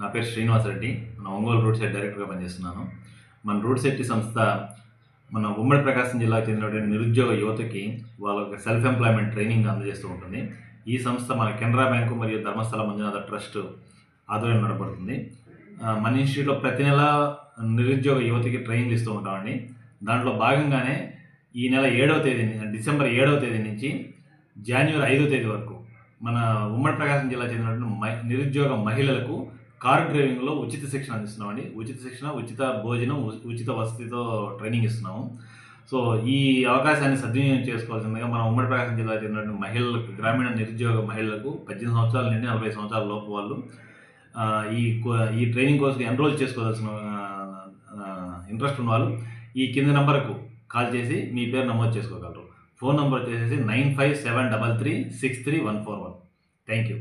నా పేరు శ్రీనివాస్ రెడ్డి. మన ఒంగోలు రూట్ సెట్ డైరెక్టర్గా పనిచేస్తున్నాను. మన రూట్ సెట్టి సంస్థ మన ఉమ్మడి ప్రకాశం జిల్లాకు చెందినటువంటి నిరుద్యోగ యువతకి వాళ్ళకి సెల్ఫ్ ఎంప్లాయ్మెంట్ ట్రైనింగ్ అందజేస్తూ ఉంటుంది. ఈ సంస్థ మన కెనరా బ్యాంకు మరియు ధర్మస్థల మంజునాథ ట్రస్ట్ ఆధ్వర్యం నడపడుతుంది మన ఇన్స్టిట్యూట్లో ప్రతి నెల నిరుద్యోగ యువతకి ట్రైనింగ్ ఇస్తూ ఉంటామండి. దాంట్లో భాగంగానే ఈ నెల ఏడవ తేదీ డిసెంబర్ ఏడవ తేదీ నుంచి జనవరి ఐదో తేదీ వరకు మన ఉమ్మడి ప్రకాశం జిల్లా చెందినటువంటి మై నిరుద్యోగ మహిళలకు కారు డ్రైవింగ్లో ఉచిత శిక్షణ అందిస్తున్నామండి. ఉచిత శిక్షణ ఉచిత భోజనం ఉచిత వసతితో ట్రైనింగ్ ఇస్తున్నాము. సో ఈ అవకాశాన్ని సద్వినియోగం చేసుకోవాల్సిందిగా మన ఉమ్మడి ప్రకాశం జిల్లా చెందిన మహిళలకు గ్రామీణ నిరుద్యోగ మహిళలకు పద్దెనిమిది సంవత్సరాల నుండి నలభై సంవత్సరాల లోపు వాళ్ళు ఈ కో- ఈ ట్రైనింగ్ కోర్సుకి ఎన్రోల్ చేసుకోవాల్సిన ఇంట్రెస్ట్ ఉన్న వాళ్ళు ఈ కింది నెంబర్కు కాల్ చేసి మీ పేరు నమోదు చేసుకోగలరు. ఫోన్ నెంబర్ వచ్చేసి nine five seven double three six three one four one. Thank you